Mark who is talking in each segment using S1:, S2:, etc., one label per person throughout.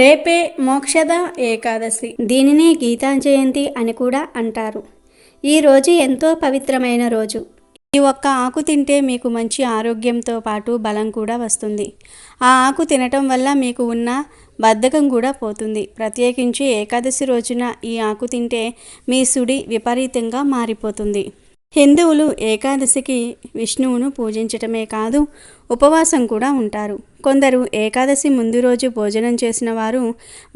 S1: రేపే మోక్షద ఏకాదశి. దీనిని గీతా జయంతి అని కూడా అంటారు. ఈ రోజు ఎంతో పవిత్రమైన రోజు. ఈ ఒక్క ఆకు తింటే మీకు మంచి ఆరోగ్యంతో పాటు బలం కూడా వస్తుంది. ఆ ఆకు తినటం వల్ల మీకు ఉన్న బద్ధకం కూడా పోతుంది. ప్రత్యేకించి ఏకాదశి రోజున ఈ ఆకు తింటే మీ సుడి విపరీతంగా మారిపోతుంది. హిందువులు ఏకాదశికి విష్ణువును పూజించటమే కాదు ఉపవాసం కూడా ఉంటారు. కొందరు ఏకాదశి ముందు రోజు భోజనం చేసిన వారు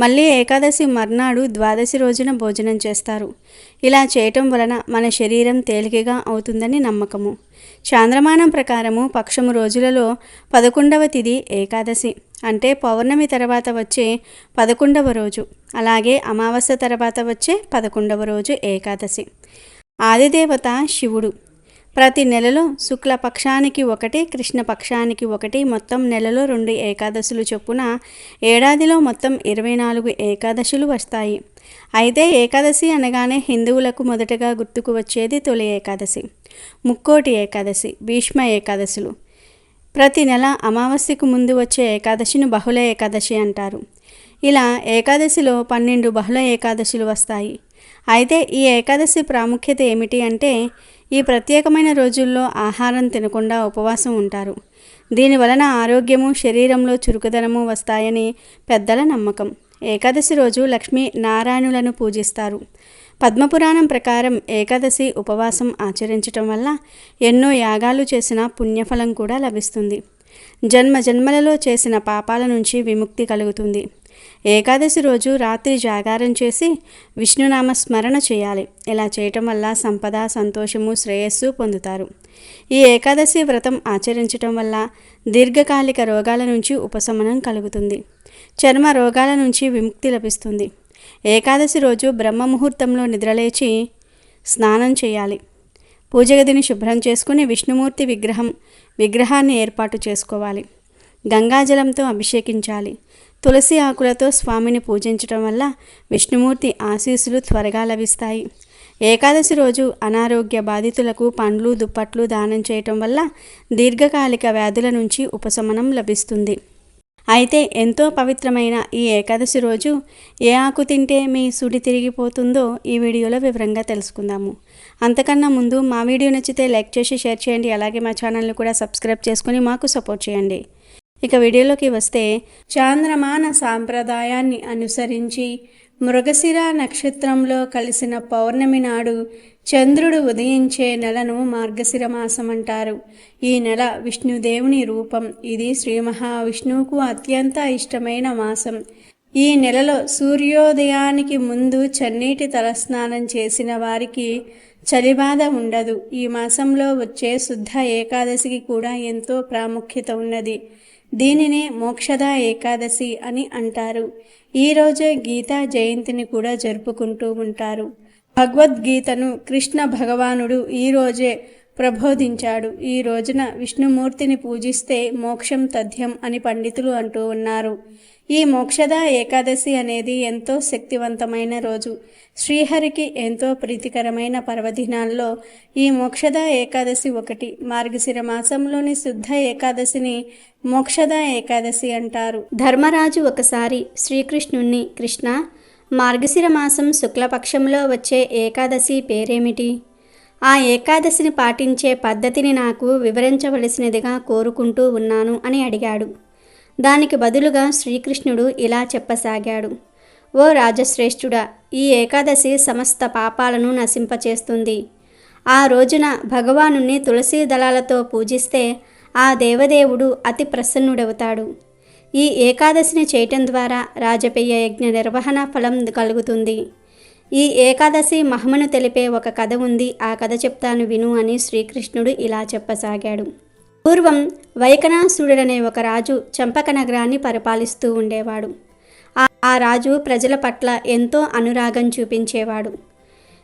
S1: మళ్ళీ ఏకాదశి మర్నాడు ద్వాదశి రోజున భోజనం చేస్తారు. ఇలా చేయటం వలన మన శరీరం తేలికగా అవుతుందని నమ్మకము. చాంద్రమానం ప్రకారము పక్షము రోజులలో పదకొండవ తిది ఏకాదశి అంటే పౌర్ణమి తర్వాత వచ్చే పదకొండవ రోజు అలాగే అమావాస్య తర్వాత వచ్చే పదకొండవ రోజు ఏకాదశి. ఆదిదేవత శివుడు. ప్రతి నెలలో శుక్లపక్షానికి ఒకటి కృష్ణపక్షానికి ఒకటి మొత్తం నెలలో రెండు ఏకాదశులు చొప్పున ఏడాదిలో మొత్తం ఇరవై నాలుగు ఏకాదశులు వస్తాయి. అయితే ఏకాదశి అనగానే హిందువులకు మొదటగా గుర్తుకు వచ్చేది తొలి ఏకాదశి ముక్కోటి ఏకాదశి భీష్మ ఏకాదశులు. ప్రతి నెల అమావాస్యకు ముందు వచ్చే ఏకాదశిని బహుళ ఏకాదశి అంటారు. ఇలా ఏకాదశిలో పన్నెండు బహుళ ఏకాదశులు వస్తాయి. అయితే ఈ ఏకాదశి ప్రాముఖ్యత ఏమిటి అంటే ఈ ప్రత్యేకమైన రోజుల్లో ఆహారం తినకుండా ఉపవాసం ఉంటారు. దీని వలన ఆరోగ్యము శరీరంలో చురుకుదనము వస్తాయని పెద్దల నమ్మకం. ఏకాదశి రోజు లక్ష్మీ నారాయణులను పూజిస్తారు. పద్మపురాణం ప్రకారం ఏకాదశి ఉపవాసం ఆచరించటం వల్ల ఎన్నో యాగాలు చేసిన పుణ్యఫలం కూడా లభిస్తుంది. జన్మ జన్మలలో చేసిన పాపాల నుంచి విముక్తి కలుగుతుంది. ఏకాదశి రోజు రాత్రి జాగారం చేసి విష్ణునామ స్మరణ చేయాలి. ఇలా చేయటం వల్ల సంపద సంతోషము శ్రేయస్సు పొందుతారు. ఈ ఏకాదశి వ్రతం ఆచరించటం వల్ల దీర్ఘకాలిక రోగాల నుంచి ఉపశమనం కలుగుతుంది. చర్మ రోగాల నుంచి విముక్తి లభిస్తుంది. ఏకాదశి రోజు బ్రహ్మ ముహూర్తంలో నిద్రలేచి స్నానం చేయాలి. పూజగదిని శుభ్రం చేసుకుని విష్ణుమూర్తి విగ్రహం విగ్రహాన్ని ఏర్పాటు చేసుకోవాలి. గంగాజలంతో అభిషేకించాలి. తులసి ఆకులతో స్వామిని పూజించటం వల్ల విష్ణుమూర్తి ఆశీస్సులు త్వరగా లభిస్తాయి. ఏకాదశి రోజు అనారోగ్య బాధితులకు పండ్లు దుప్పట్లు దానం చేయటం వల్ల దీర్ఘకాలిక వ్యాధుల నుంచి ఉపశమనం లభిస్తుంది. అయితే ఎంతో పవిత్రమైన ఈ ఏకాదశి రోజు ఏ ఆకు తింటే మీ సుడి తిరిగిపోతుందో ఈ వీడియోలో వివరంగా తెలుసుకుందాము. అంతకన్నా ముందు మా వీడియో నచ్చితే లైక్ చేసి షేర్ చేయండి. అలాగే మా ఛానల్ని కూడా సబ్స్క్రైబ్ చేసుకుని మాకు సపోర్ట్ చేయండి. ఇక వీడియోలోకి వస్తే చాంద్రమాన సాంప్రదాయాన్ని అనుసరించి మృగశిర నక్షత్రంలో కలిసిన పౌర్ణమి నాడు చంద్రుడు ఉదయించే నెలను మార్గశిర మాసం అంటారు. ఈ నెల విష్ణుదేవుని రూపం. ఇది శ్రీ మహావిష్ణువుకు అత్యంత ఇష్టమైన మాసం. ఈ నెలలో సూర్యోదయానికి ముందు చన్నీటి తలస్నానం చేసిన వారికి చలిబాధ ఉండదు. ఈ మాసంలో వచ్చే శుద్ధ ఏకాదశికి కూడా ఎంతో ప్రాముఖ్యత ఉన్నది. దీనినే మోక్షద ఏకాదశి అని అంటారు. ఈరోజే గీతా జయంతిని కూడా జరుపుకుంటూ ఉంటారు. భగవద్గీతను కృష్ణ భగవానుడు ఈరోజే ప్రబోధించాడు. ఈ రోజున విష్ణుమూర్తిని పూజిస్తే మోక్షం తథ్యం అని పండితులు అంటూ ఉన్నారు. ఈ మోక్షద ఏకాదశి అనేది ఎంతో శక్తివంతమైన రోజు. శ్రీహరికి ఎంతో ప్రీతికరమైన పర్వదినాల్లో ఈ మోక్షద ఏకాదశి ఒకటి. మార్గశిర మాసంలోని శుద్ధ ఏకాదశిని మోక్షద ఏకాదశి అంటారు. ధర్మరాజు ఒకసారి శ్రీకృష్ణుణ్ణి కృష్ణ మార్గశిర మాసం శుక్లపక్షంలో వచ్చే ఏకాదశి పేరేమిటి? ఆ ఏకాదశిని పాటించే పద్ధతిని నాకు వివరించవలసినదిగా కోరుకుంటూ ఉన్నాను అని అడిగాడు. దానికి బదులుగా శ్రీకృష్ణుడు ఇలా చెప్పసాగాడు. ఓ రాజశ్రేష్ఠుడా ఈ ఏకాదశి సమస్త పాపాలను నశింపచేస్తుంది. ఆ రోజున భగవాను తులసీ దళాలతో పూజిస్తే ఆ దేవదేవుడు అతి ప్రసన్నుడవుతాడు. ఈ ఏకాదశిని చేయటం ద్వారా రాజపేయ యజ్ఞ నిర్వహణ ఫలం కలుగుతుంది. ఈ ఏకాదశి మహమను తెలిపే ఒక కథ ఉంది. ఆ కథ చెప్తాను విను అని శ్రీకృష్ణుడు ఇలా చెప్పసాగాడు. పూర్వం వైకనాసుడనే ఒక రాజు చంపక నగరాన్ని పరిపాలిస్తూ ఉండేవాడు. ఆ- రాజు ప్రజల పట్ల ఎంతో అనురాగం చూపించేవాడు.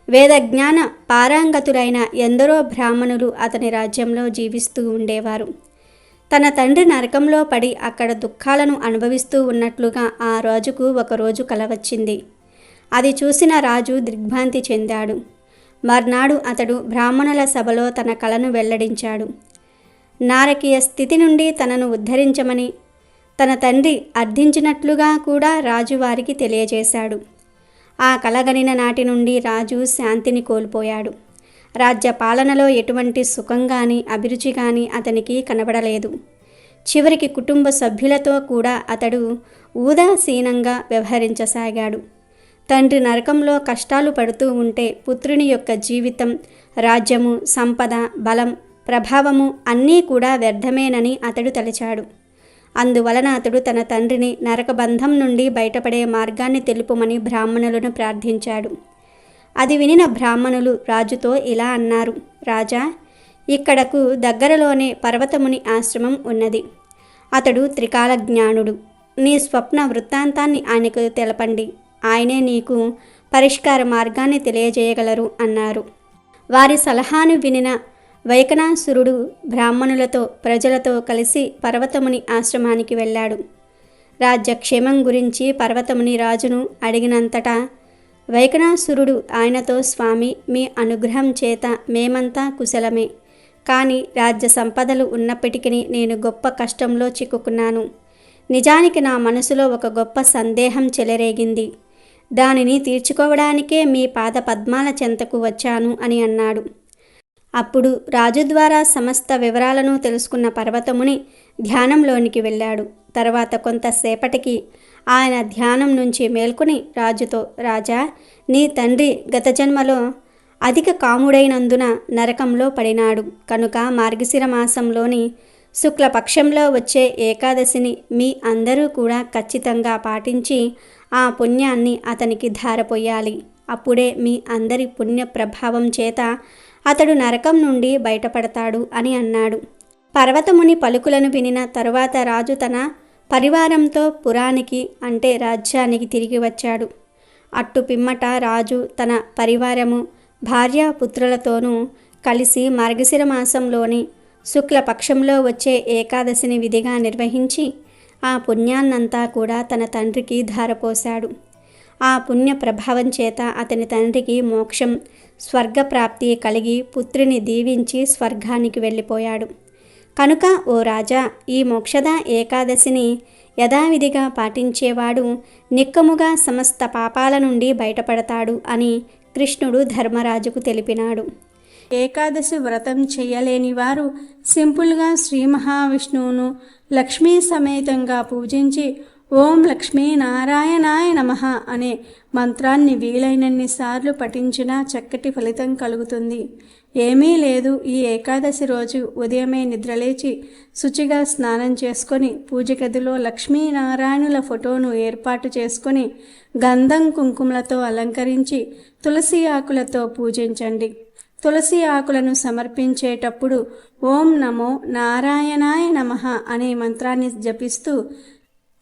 S1: వేదజ్ఞాన పారాంగతులైన ఎందరో బ్రాహ్మణులు అతని రాజ్యంలో జీవిస్తూ ఉండేవారు. తన తండ్రి నరకంలో పడి అక్కడ దుఃఖాలను అనుభవిస్తూ ఉన్నట్లుగా ఆ రాజుకు ఒకరోజు కల వచ్చింది. అది చూసిన రాజు దిగ్భ్రాంతి చెందాడు. మర్నాడు అతడు బ్రాహ్మణుల సభలో తన కలను వెల్లడించాడు. నారకీయ స్థితి నుండి తనను ఉద్ధరించమని తన తండ్రి అర్థించినట్లుగా కూడా రాజు వారికి తెలియజేశాడు. ఆ కలగనిన నాటి నుండి రాజు శాంతిని కోల్పోయాడు. రాజ్య పాలనలో ఎటువంటి సుఖం కానీ అభిరుచి కానీ అతనికి కనబడలేదు. చివరికి కుటుంబ సభ్యులతో కూడా అతడు ఉదాసీనంగా వ్యవహరించసాగాడు. తండ్రి నరకంలో కష్టాలు పడుతూ ఉంటే పుత్రుని యొక్క జీవితం రాజ్యము సంపద బలం ప్రభావము అన్నీ కూడా వ్యర్థమేనని అతడు తలచాడు. అందువలన అతడు తన తండ్రిని నరకబంధం నుండి బయటపడే మార్గాన్ని తెలుపుమని బ్రాహ్మణులను ప్రార్థించాడు. అది వినిన బ్రాహ్మణులు రాజుతో ఇలా అన్నారు రాజా ఇక్కడకు దగ్గరలోనే పర్వతముని ఆశ్రమం ఉన్నది. అతడు త్రికాల జ్ఞానుడు. నీ స్వప్న వృత్తాంతాన్ని ఆయనకు తెలపండి. ఆయనే నీకు పరిష్కార మార్గాన్ని తెలియజేయగలరు అన్నారు. వారి సలహాను వినిన వైకనాసురుడు బ్రాహ్మణులతో ప్రజలతో కలిసి పర్వతముని ఆశ్రమానికి వెళ్ళాడు. రాజ్యక్షేమం గురించి పర్వతముని రాజును అడిగినంతటా వైకనాసురుడు ఆయనతో స్వామి మీ అనుగ్రహం చేత మేమంతా కుశలమే. కానీ రాజ్య సంపదలు ఉన్నప్పటికీ నేను గొప్ప కష్టంలో చిక్కుకున్నాను. నిజానికి నా మనసులో ఒక గొప్ప సందేహం చెలరేగింది. దానిని తీర్చుకోవడానికే మీ పాద పద్మాల చెంతకు వచ్చాను అని అన్నాడు. అప్పుడు రాజు ద్వారా సమస్త వివరాలను తెలుసుకున్న పర్వతముని ధ్యానంలోనికి వెళ్ళాడు. తర్వాత కొంతసేపటికి ఆయన ధ్యానం నుంచి మేల్కొని రాజుతో రాజా నీ తండ్రి గత జన్మలో అధిక కాముడైనందున నరకంలో పడినాడు. కనుక మార్గశిర మాసంలోని శుక్లపక్షంలో వచ్చే ఏకాదశిని మీ అందరూ కూడా ఖచ్చితంగా పాటించి ఆ పుణ్యాన్ని అతనికి ధారపోయాలి. అప్పుడే మీ అందరి పుణ్య ప్రభావం చేత అతడు నరకం నుండి బయటపడతాడు అని అన్నాడు. పర్వతముని పలుకులను వినిన తరువాత రాజు తన పరివారంతో పురానికి అంటే రాజ్యానికి తిరిగి వచ్చాడు. అట్టు పిమ్మట రాజు తన పరివారము భార్యాపుత్రులతోనూ కలిసి మార్గశిర మాసంలోని శుక్లపక్షంలో వచ్చే ఏకాదశిని విధిగా నిర్వహించి ఆ పుణ్యాన్నంతా కూడా తన తండ్రికి ధారపోశాడు. ఆ పుణ్య ప్రభావం చేత అతని తండ్రికి మోక్షం స్వర్గప్రాప్తి కలిగి పుత్రిని దీవించి స్వర్గానికి వెళ్ళిపోయాడు. కనుక ఓ రాజా ఈ మోక్షద ఏకాదశిని యథావిధిగా పాటించేవాడు నిక్కముగా సమస్త పాపాల నుండి బయటపడతాడు అని కృష్ణుడు ధర్మరాజుకు తెలిపినాడు.
S2: ఏకాదశి వ్రతం చేయలేని వారు సింపుల్గా శ్రీ మహావిష్ణువును లక్ష్మీ సమేతంగా పూజించి ఓం లక్ష్మీ నారాయణాయ నమ అనే మంత్రాన్ని వీలైనన్ని సార్లు పఠించినా చక్కటి ఫలితం కలుగుతుంది. ఏమీ లేదు ఈ ఏకాదశి రోజు ఉదయమే నిద్రలేచి శుచిగా స్నానం చేసుకొని పూజ గదిలో లక్ష్మీనారాయణుల ఫోటోను ఏర్పాటు చేసుకొని గంధం కుంకుమలతో అలంకరించి తులసి ఆకులతో పూజించండి. తులసి ఆకులను సమర్పించేటప్పుడు ఓం నమో నారాయణాయ నమ అనే మంత్రాన్ని జపిస్తూ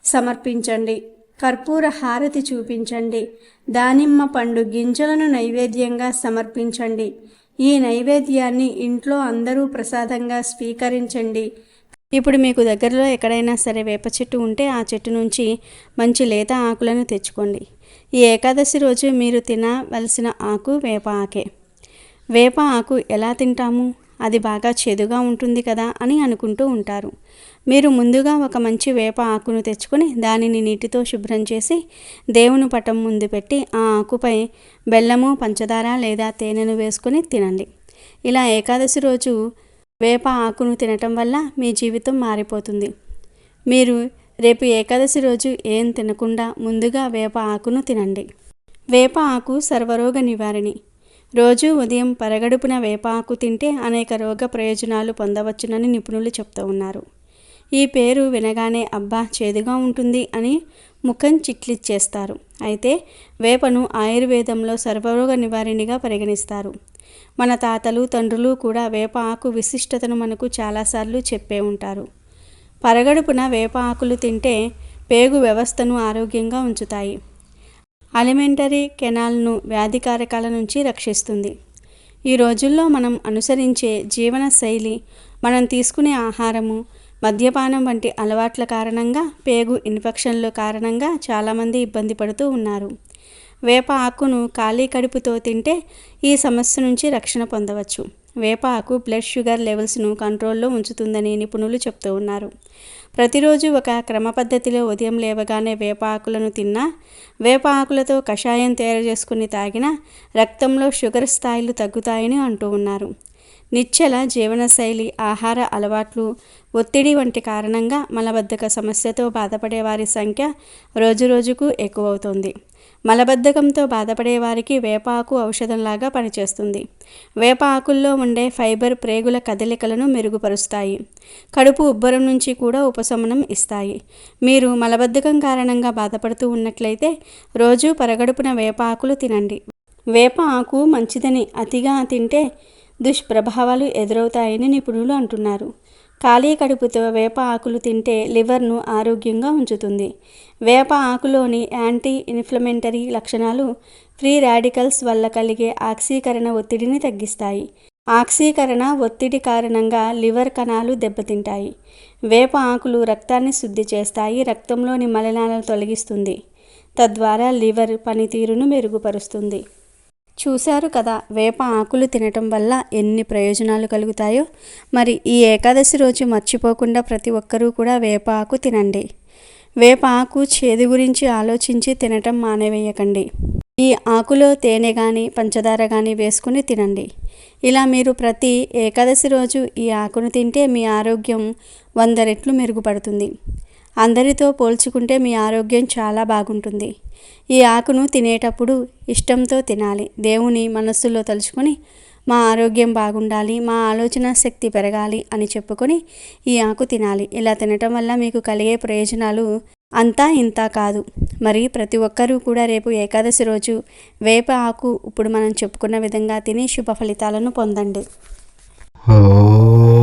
S2: సమర్పించండి. కర్పూర హారతి చూపించండి. దానిమ్మ పండు గింజలను నైవేద్యంగా సమర్పించండి. ఈ నైవేద్యాన్ని ఇంట్లో అందరూ ప్రసాదంగా స్వీకరించండి.
S1: ఇప్పుడు మీకు దగ్గరలో ఎక్కడైనా సరే వేప చెట్టు ఉంటే ఆ చెట్టు నుంచి మంచి లేత ఆకులను తెచ్చుకోండి. ఈ ఏకాదశి రోజు మీరు తినవలసిన ఆకు వేప ఆకే. వేప ఆకు ఎలా తింటాము? అది బాగా చేదుగా ఉంటుంది కదా అని అనుకుంటూ ఉంటారు. మీరు ముందుగా ఒక మంచి వేప ఆకును తెచ్చుకొని దానిని నీటితో శుభ్రం చేసి దేవుని పటం ముందు పెట్టి ఆ ఆకుపై బెల్లము పంచదార లేదా తేనెను వేసుకొని తినండి. ఇలా ఏకాదశి రోజు వేప ఆకును తినటం వల్ల మీ జీవితం మారిపోతుంది. మీరు రేపు ఏకాదశి రోజు ఏం తినకుండా ముందుగా వేప ఆకును తినండి. వేప ఆకు సర్వరోగ నివారణి. రోజు ఉదయం పరగడుపున వేపాకు తింటే అనేక రోగ ప్రయోజనాలు పొందవచ్చునని నిపుణులు చెప్తూ ఉన్నారు. ఈ పేరు వినగానే అబ్బా చేదుగా ఉంటుంది అని ముఖం చిట్లిచ్చేస్తారు. అయితే వేపను ఆయుర్వేదంలో సర్వరోగ నివారిణిగా పరిగణిస్తారు. మన తాతలు తండ్రులు కూడా వేప ఆకు విశిష్టతను మనకు చాలాసార్లు చెప్పే ఉంటారు. పరగడుపున వేప ఆకులు తింటే పేగు వ్యవస్థను ఆరోగ్యంగా ఉంచుతాయి. అలిమెంటరీ కెనాల్ను వ్యాధికారకాల నుంచి రక్షిస్తుంది. ఈ రోజుల్లో మనం అనుసరించే జీవన శైలి మనం తీసుకునే ఆహారము మద్యపానం వంటి అలవాట్ల కారణంగా పేగు ఇన్ఫెక్షన్ల కారణంగా చాలామంది ఇబ్బంది పడుతూ ఉన్నారు. వేప ఆకును ఖాళీ కడుపుతో తింటే ఈ సమస్య నుంచి రక్షణ పొందవచ్చు. వేప ఆకు బ్లడ్ షుగర్ లెవెల్స్ను కంట్రోల్లో ఉంచుతుందని నిపుణులు చెప్తూ ఉన్నారు. ప్రతిరోజు ఒక క్రమ పద్ధతిలో ఉదయం లేవగానే వేప ఆకులను తిన్నా వేప ఆకులతో కషాయం తయారు చేసుకుని తాగినా రక్తంలో షుగర్ స్థాయిలు తగ్గుతాయని అంటూ ఉన్నారు. నిశ్చల జీవనశైలి ఆహార అలవాట్లు ఒత్తిడి వంటి కారణంగా మలబద్ధక సమస్యతో బాధపడే వారి సంఖ్య రోజురోజుకు ఎక్కువవుతోంది. మలబద్ధకంతో బాధపడే వారికి వేప ఆకు ఔషధంలాగా పనిచేస్తుంది. వేప ఆకుల్లో ఉండే ఫైబర్ ప్రేగుల కదలికలను మెరుగుపరుస్తాయి. కడుపు ఉబ్బరం నుంచి కూడా ఉపశమనం ఇస్తాయి. మీరు మలబద్ధకం కారణంగా బాధపడుతూ ఉన్నట్లయితే రోజు పరగడుపున వేప ఆకులు తినండి. వేప ఆకు మంచిదని అతిగా తింటే దుష్ప్రభావాలు ఎదురవుతాయని నిపుణులు అంటున్నారు. ఖాళీ కడుపుతో వేప ఆకులు తింటే లివర్ను ఆరోగ్యంగా ఉంచుతుంది. వేప ఆకులోని యాంటీ ఇన్ఫ్లమెంటరీ లక్షణాలు ఫ్రీ రాడికల్స్ వల్ల కలిగే ఆక్సీకరణ ఒత్తిడిని తగ్గిస్తాయి. ఆక్సీకరణ ఒత్తిడి కారణంగా లివర్ కణాలు దెబ్బతింటాయి. వేప ఆకులు రక్తాన్ని శుద్ధి చేస్తాయి రక్తంలోని మలినాలను తొలగిస్తుంది. తద్వారా లివర్ పనితీరును మెరుగుపరుస్తుంది. చూశారు కదా వేప ఆకులు తినటం వల్ల ఎన్ని ప్రయోజనాలు కలుగుతాయో. మరి ఈ ఏకాదశి రోజు మర్చిపోకుండా ప్రతి ఒక్కరూ కూడా వేప ఆకు తినండి. వేప ఆకు చేదు గురించి ఆలోచించి తినటం మానేవేయకండి. ఈ ఆకులో తేనె కానీ పంచదార కానీ వేసుకుని తినండి. ఇలా మీరు ప్రతి ఏకాదశి రోజు ఈ ఆకును తింటే మీ ఆరోగ్యం వంద రెట్లు మెరుగుపడుతుంది. అందరితో పోల్చుకుంటే మీ ఆరోగ్యం చాలా బాగుంటుంది. ఈ ఆకును తినేటప్పుడు ఇష్టంతో తినాలి. దేవుని మనస్సులో తలుచుకొని మా ఆరోగ్యం బాగుండాలి మా ఆలోచన శక్తి పెరగాలి అని చెప్పుకొని ఈ ఆకు తినాలి. ఇలా తినటం వల్ల మీకు కలిగే ప్రయోజనాలు అంతా ఇంత కాదు. మరి ప్రతి ఒక్కరూ కూడా రేపు ఏకాదశి రోజు వేప ఆకు ఇప్పుడు మనం చెప్పుకున్న విధంగా తిని శుభ ఫలితాలను పొందండి.
S3: ఓ